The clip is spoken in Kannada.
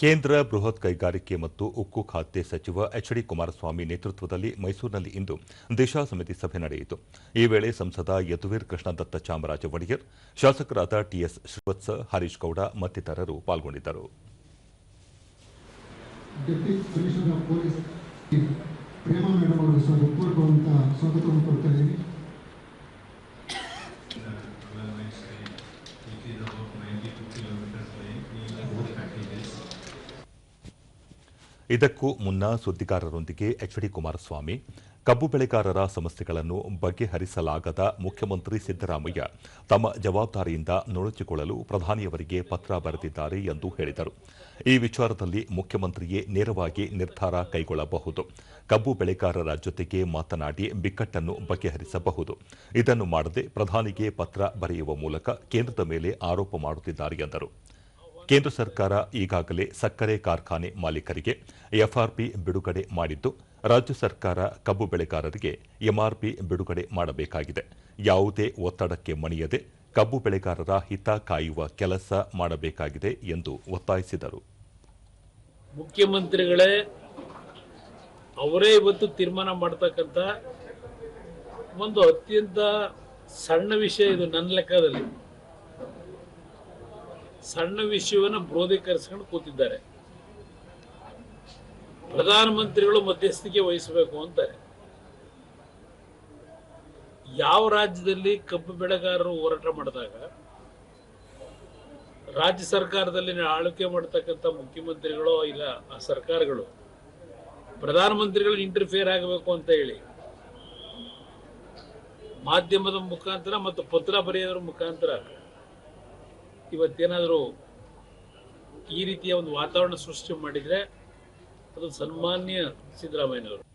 ಕೇಂದ್ರ ಬೃಹತ್ ಕೈಗಾರಿಕೆ ಮತ್ತು ಉಕ್ಕು ಖಾತೆ ಸಚಿವ ಎಚ್ ಡಿ ಕುಮಾರಸ್ವಾಮಿ ನೇತೃತ್ವದಲ್ಲಿ ಮೈಸೂರಿನಲ್ಲಿ ಇಂದು ದಿಶಾ ಸಮಿತಿ ಸಭೆ ನಡೆಯಿತು. ಈ ವೇಳೆ ಸಂಸದ ಯದುವೀರ್ ಕೃಷ್ಣದತ್ತ ಚಾಮರಾಜ ಒಡೆಯರ್, ಶಾಸಕರಾದ ಟಿಎಸ್ ಶ್ರೀವತ್ಸ ಹರೀಶ್ ಗೌಡ ಮತ್ತಿತರರು ಪಾಲ್ಗೊಂಡಿದ್ದರು. ಪ್ರೇಮ ಇದಕ್ಕೂ ಮುನ್ನ ಸುದ್ದಿಗಾರರೊಂದಿಗೆ ಎಚ್ ಡಿ ಕುಮಾರಸ್ವಾಮಿ, ಕಬ್ಬು ಬೆಳೆಗಾರರ ಸಮಸ್ಯೆಗಳನ್ನು ಬಗೆಹರಿಸಲಾಗದ ಮುಖ್ಯಮಂತ್ರಿ ಸಿದ್ದರಾಮಯ್ಯ ತಮ್ಮ ಜವಾಬ್ದಾರಿಯಿಂದ ನುಣುಚಿಕೊಳ್ಳಲು ಪ್ರಧಾನಿಯವರಿಗೆ ಪತ್ರ ಬರೆದಿದ್ದಾರೆ ಎಂದು ಹೇಳಿದರು. ಈ ವಿಚಾರದಲ್ಲಿ ಮುಖ್ಯಮಂತ್ರಿಯೇ ನೇರವಾಗಿ ನಿರ್ಧಾರ ಕೈಗೊಳ್ಳಬಹುದು. ಕಬ್ಬು ಬೆಳೆಗಾರರ ಜೊತೆಗೆ ಮಾತನಾಡಿ ಬಿಕ್ಕಟ್ಟನ್ನು ಬಗೆಹರಿಸಬಹುದು. ಇದನ್ನು ಮಾಡದೆ ಪ್ರಧಾನಿಗೆ ಪತ್ರ ಬರೆಯುವ ಮೂಲಕ ಕೇಂದ್ರದ ಮೇಲೆ ಆರೋಪ ಮಾಡುತ್ತಿದ್ದಾರೆ ಎಂದರು. ಕೇಂದ್ರ ಸರ್ಕಾರ ಈಗಾಗಲೇ ಸಕ್ಕರೆ ಕಾರ್ಖಾನೆ ಮಾಲೀಕರಿಗೆ ಎಫ್ಆರ್ಪಿ ಬಿಡುಗಡೆ ಮಾಡಿದ್ದು, ರಾಜ್ಯ ಸರ್ಕಾರ ಕಬ್ಬು ಬೆಳೆಗಾರರಿಗೆ ಎಂಆರ್ಪಿ ಬಿಡುಗಡೆ ಮಾಡಬೇಕಾಗಿದೆ. ಯಾವುದೇ ಒತ್ತಡಕ್ಕೆ ಮಣಿಯದೆ ಕಬ್ಬು ಬೆಳೆಗಾರರ ಹಿತ ಕಾಯುವ ಕೆಲಸ ಮಾಡಬೇಕಾಗಿದೆ ಎಂದು ಒತ್ತಾಯಿಸಿದರು. ಮುಖ್ಯಮಂತ್ರಿಗಳೇ, ಅವರೇ ಇವತ್ತು ತೀರ್ಮಾನ ಮಾಡ್ತಕ್ಕಂಥ ಒಂದು ಅತ್ಯಂತ ಸಣ್ಣ ವಿಷಯ ಇದು ನನ್ನ ಲೆಕ್ಕದಲ್ಲಿ. ಸಣ್ಣ ವಿಷಯವನ್ನು ಕ್ರೋಧೀಕರಿಸ್ಕೊಂಡು ಕೂತಿದ್ದಾರೆ. ಪ್ರಧಾನಮಂತ್ರಿಗಳು ಮಧ್ಯಸ್ಥಿಕೆ ವಹಿಸಬೇಕು ಅಂತಾರೆ. ಯಾವ ರಾಜ್ಯದಲ್ಲಿ ಕಬ್ಬು ಬೆಳೆಗಾರರು ಹೋರಾಟ ಮಾಡಿದಾಗ, ರಾಜ್ಯ ಸರ್ಕಾರದಲ್ಲಿ ಆಳ್ವಿಕೆ ಮಾಡತಕ್ಕಂಥ ಮುಖ್ಯಮಂತ್ರಿಗಳು ಇಲ್ಲ ಆ ಸರ್ಕಾರಗಳು, ಪ್ರಧಾನಮಂತ್ರಿಗಳು ಇಂಟರ್ಫಿಯರ್ ಆಗಬೇಕು ಅಂತ ಹೇಳಿ, ಮಾಧ್ಯಮದ ಮುಖಾಂತರ ಮತ್ತು ಪತ್ರ ಬರೆಯೋದ್ರ ಮುಖಾಂತರ ಇವತ್ತೇನಾದರೂ ಈ ರೀತಿಯ ಒಂದು ವಾತಾವರಣ ಸೃಷ್ಟಿ ಮಾಡಿದರೆ ಅದು ಸನ್ಮಾನ್ಯ ಸಿದ್ದರಾಮಯ್ಯನವರು.